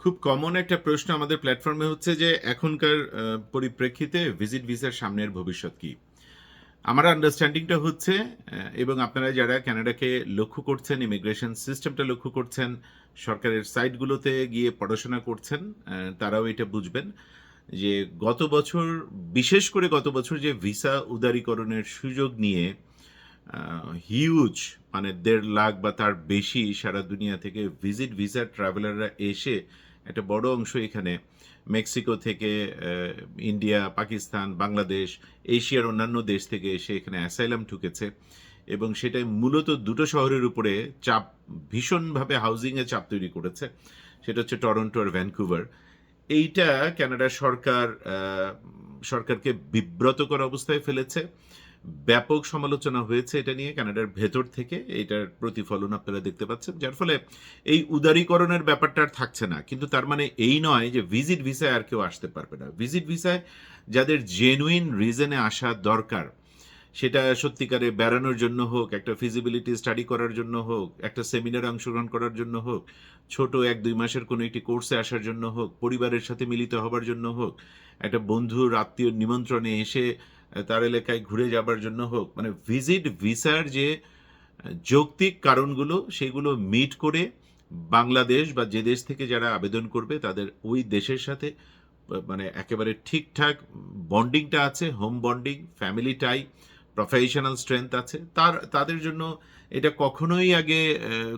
খুব কমন একটা প্রশ্ন আমাদের প্ল্যাটফর্মে হচ্ছে যে, এখনকার পরিপ্রেক্ষিতে ভিজিট ভিসার সামনের ভবিষ্যৎ কি? আমার আন্ডারস্ট্যান্ডিংটা হচ্ছে এবং আপনারা যারা ক্যানাডাকে লক্ষ্য করছেন ইমিগ্রেশন সিস্টেমটা লক্ষ্য করছেন, সরকারের সাইটগুলোতে গিয়ে পড়াশোনা করছেন তারাও এটা বুঝবেন যে, গত বছর, বিশেষ করে গত বছর যে ভিসা উদারীকরণের সুযোগ নিয়ে হিউজ মানে দেড় লাখ বা তার বেশি সারা দুনিয়া থেকে ভিজিট ভিসা ট্রাভেলাররা এসে একটা বড় অংশ এখানে। মেক্সিকো থেকে ইন্ডিয়া, পাকিস্তান, বাংলাদেশ, এশিয়ার অন্যান্য দেশ থেকে এসে এখানে অ্যাসাইলাম ঠুকেছে এবং সেটাই মূলত দুটো শহরের উপরে চাপ, ভীষণভাবে হাউজিংয়ে চাপ তৈরি করেছে। সেটা হচ্ছে টরন্টো আর ভ্যানকুভার। এইটা কানাডা সরকার সরকারকে বিব্রতকর অবস্থায় ফেলেছে। ব্যাপক সমালোচনা হয়েছে এটা নিয়ে। কানাডার ভেতর থেকে এটার প্রতিফলন আপনারা দেখতে পাচ্ছেন, যার ফলে এই উদারীকরণের ব্যাপারটা আর থাকছে না। কিন্তু তার মানে এই নয় যে ভিজিট ভিসায় আর কেউ আসতে পারবে না। ভিজিট ভিসায় যাদের জেনুইন রিজনে আসা দরকার, সেটা সত্যিকারে বেড়ানোর জন্য হোক, একটা ফিজিবিলিটি স্টাডি করার জন্য হোক, একটা সেমিনারে অংশগ্রহণ করার জন্য হোক, ছোট এক দুই মাসের কোনো একটি কোর্সে আসার জন্য হোক, পরিবারের সাথে মিলিত হবার জন্য হোক, একটা বন্ধুর আত্মীয় নিমন্ত্রণে এসে তার এলাকায় ঘুরে যাবার জন্য হোক মানে ভিজিট ভিসার যে যৌক্তিক কারণগুলো সেগুলো মিট করে বাংলাদেশ বা যে দেশ থেকে যারা আবেদন করবে তাদের ওই দেশের সাথে মানে একেবারে ঠিকঠাক বন্ডিংটা আছে home bonding family tie professional strength আছে। তার, তাদের জন্য এটা কখনোই আগে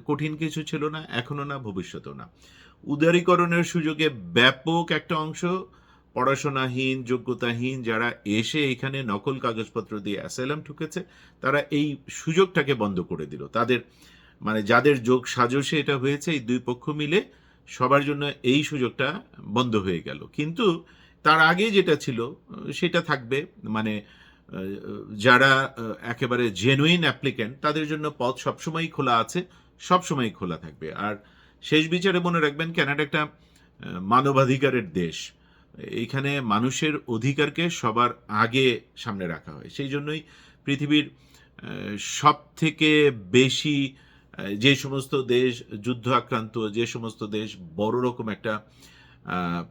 কঠিন কিছু ছিল না এখনও না, ভবিষ্যতেও না। উদারীকরণের সুযোগে ব্যাপক একটা অংশ পড়াশোনাহীন, যোগ্যতাহীন, যারা এসে এখানে নকল কাগজপত্র দিয়ে অ্যাসাইলাম ঠুকেছে, তারা এই সুযোগটাকে বন্ধ করে দিল। তাদের মানে যাদের যোগ সাজসে এটা হয়েছে, এই দুই পক্ষ মিলে সবার জন্য এই সুযোগটা বন্ধ হয়ে গেল। কিন্তু তার আগে যেটা ছিল, সেটা থাকবে মানে যারা, একেবারে জেনুইন অ্যাপ্লিক্যান্ট তাদের জন্য পথ সবসময়ই খোলা আছে, সবসময়ই খোলা থাকবে। আর শেষ বিচারে মনে রাখবেন, কানাডা একটা মানবাধিকারের দেশ। এইখানে মানুষের অধিকারকে সবার আগে সামনে রাখা হয়। সেই জন্যই পৃথিবীর সব থেকে বেশি যে সমস্ত দেশ যুদ্ধ আক্রান্ত, যে সমস্ত দেশ বড় রকম একটা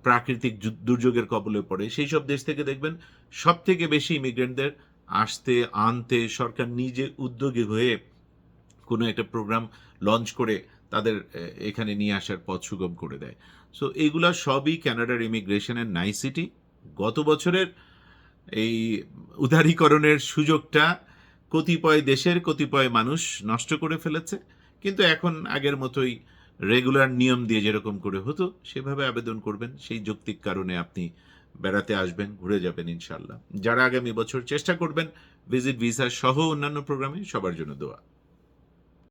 প্রাকৃতিক দুর্যোগের কবলে পড়ে, সেই সব দেশ থেকে দেখবেন সব থেকে বেশি ইমিগ্রেন্টদের আসতে, আনতে সরকার নিজে উদ্যোগী হয়ে কোনো একটা প্রোগ্রাম লঞ্চ করে তাদের এখানে নিয়ে আসার পথ সুগম করে দেয়। সো এইগুলা সবই কানাডার ইমিগ্রেশনের নাইসিটি গত বছরের এই উদারীকরণের সুযোগটা কতিপয় দেশের কতিপয় মানুষ নষ্ট করে ফেলেছে। কিন্তু এখন আগের মতোই রেগুলার নিয়ম দিয়ে যেরকম করে হতো, সেভাবে আবেদন করবেন। সেই যৌক্তিক কারণে আপনি বেড়াতে আসবেন, ঘুরে যাবেন ইনশাল্লাহ যারা আগামী বছর চেষ্টা করবেন ভিজিট ভিসা সহ অন্যান্য প্রোগ্রামে সবার জন্য দোয়া।